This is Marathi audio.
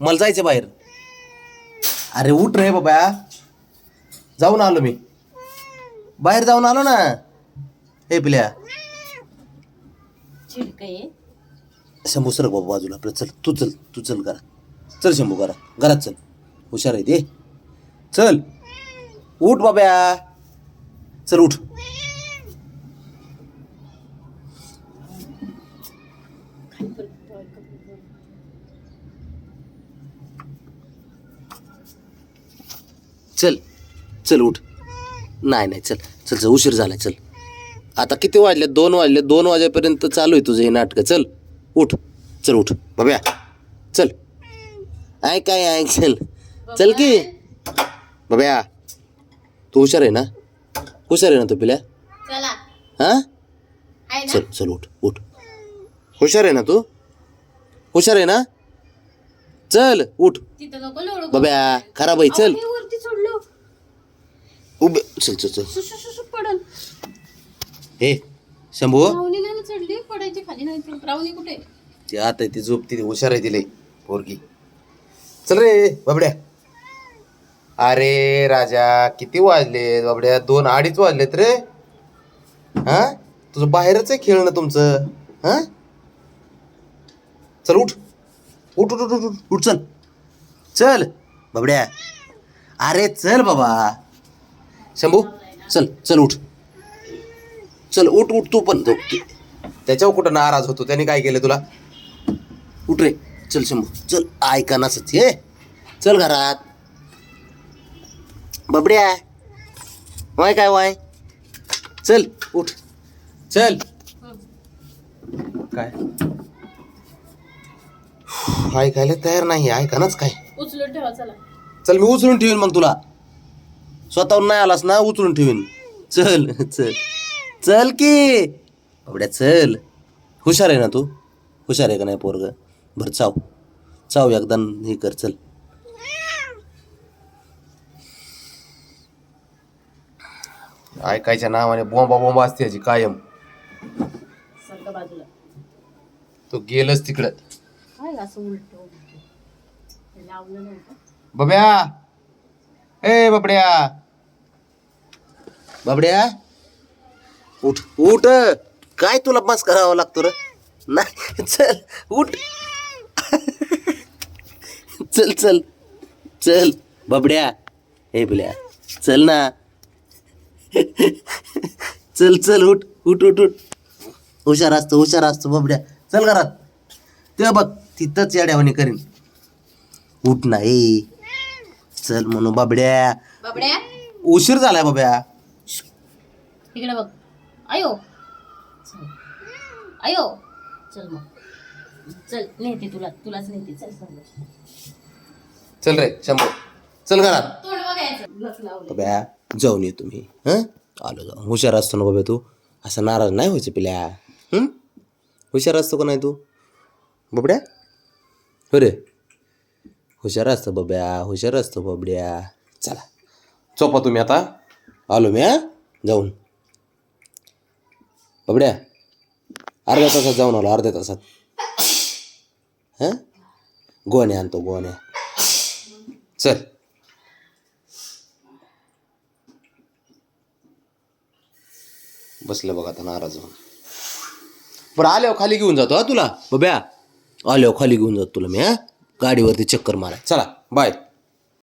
मला जायचं बाहेर. अरे उठ रे बाबा. जाऊन आलो मी. बाहेर जाऊन आलो ना. हे पिल्या. शंभू सर बाबा बाजूला. आपलं चल तू चल तू चल घरात. चल शंभू घरात. घरात चल. हुशार आहे ते. चल. उठ बाब्या. चल उठ. चल चल उठ. नाही नाही चल चल चल उशीर झालाय चल. आता किती वाजले? दोन वाजले दोन वाजेपर्यंत चालू आहे तुझं हे नाटकं. चल उठ चल उठ. बाब्या चल. ऐक काय ऐक चल. चल की. बाब्या तू हुशार आहे ना? हुशार आहे ना तू पिल्या? चला. हां? आहे ना? चल चल उठ उठ. हुशार आहे ना तू? हुशार आहे ना? चल उठ. तिथं नको लोळू. बाब्या खराब आहे चल. अहो, उभे चल चल चल. पडल. हे शंभू? चढली? पडायची खाली नाही तर राहुणी कुठे? ती आता ती हुशार आहे तिला पोरगी. चल रे बाबड्या. अरे राजा किती वाजले? बाबड्या दोन अडीच वाजलेत रे. हा? तुझं बाहेरच आहे खेळणं तुमचं. हा? चल उठ उठ. उठ उठ उठ, उठ उठ चल. चल बाबड्या. अरे चल बाबा. शंभू चल चल उठ. चल उठ उठ तू पण. तू- त्याच्यावर कुठं नाराज होतो? त्याने काय केलं तुला? उठ रे. चल शंभू. चल ऐका ना सच ये चल घरात. बबड्या वाय काय वाय? चल उठ. चल. काय? ऐकायला तयार नाही. ऐका नाच काय. उचलून ठेवा चला. चल मी उचलून ठेवीन मग तुला. स्वतःहून नाही आलास ना उचलून ठेवीन. चल चल. चल की. बाबड्या चल. हुशार आहे ना तू? हुशार आहे का नाही पोरग? बरं चाव. चाव एकदा हे कर चल. ऐकायच्या नावाने बोंबा बोंबा असते याची कायम. बाजूला. तो गेलच तिकडं. काय असं उलट लावलं नाही का? बब्या ए बबड्या! बबड्या उठ उठ. काय तुला मस्त करावं लागतो रे? नाही चल उठ. चल चल चल. बबड्या ए बल्या चल ना. चल चल उठ उठ उठ उठ. हुशार असतो हुशार असतो बबड्या. चल घरात. ते बघ तिथंच येड्यावानी करीन. उठ नाही चल म्हणू बाबड्या. बाबड्या. उशीर झालाय बाब्या इकडे बघ. आयो. चल. आयो. चल मग. चल नेते तुला तुलाच नेते. चल. चल रे शंभू. चल घरात. तोंड बघायचं. लस लावलं. बाब्या जाऊन ये तुम्ही. हं? आलो जाऊन. हुशार असतो ना बाब्या तू. असं नाराज नाही व्हायचं पिल्या. हं? हुशार असतो का नाही तू? बाबड्या? हो रे हुशार असतं बाब्या हुशार असतो बाबड्या. चला. चोपा तुम्ही आता. आलो मी हां? जाऊन. बाबड्या अर्ध्या तासात जाऊन आलो अर्ध्या तासात. हां? गोण्या आणतो गोण्या. चल. बसलं बघा आता नाराज होऊन. बरं आल्यावर खाली घेऊन जातो हा तुला? बब्या आल्यावर खाली घेऊन जातो तुला मी हा? गाडीवरती चक्कर मारा चला बाय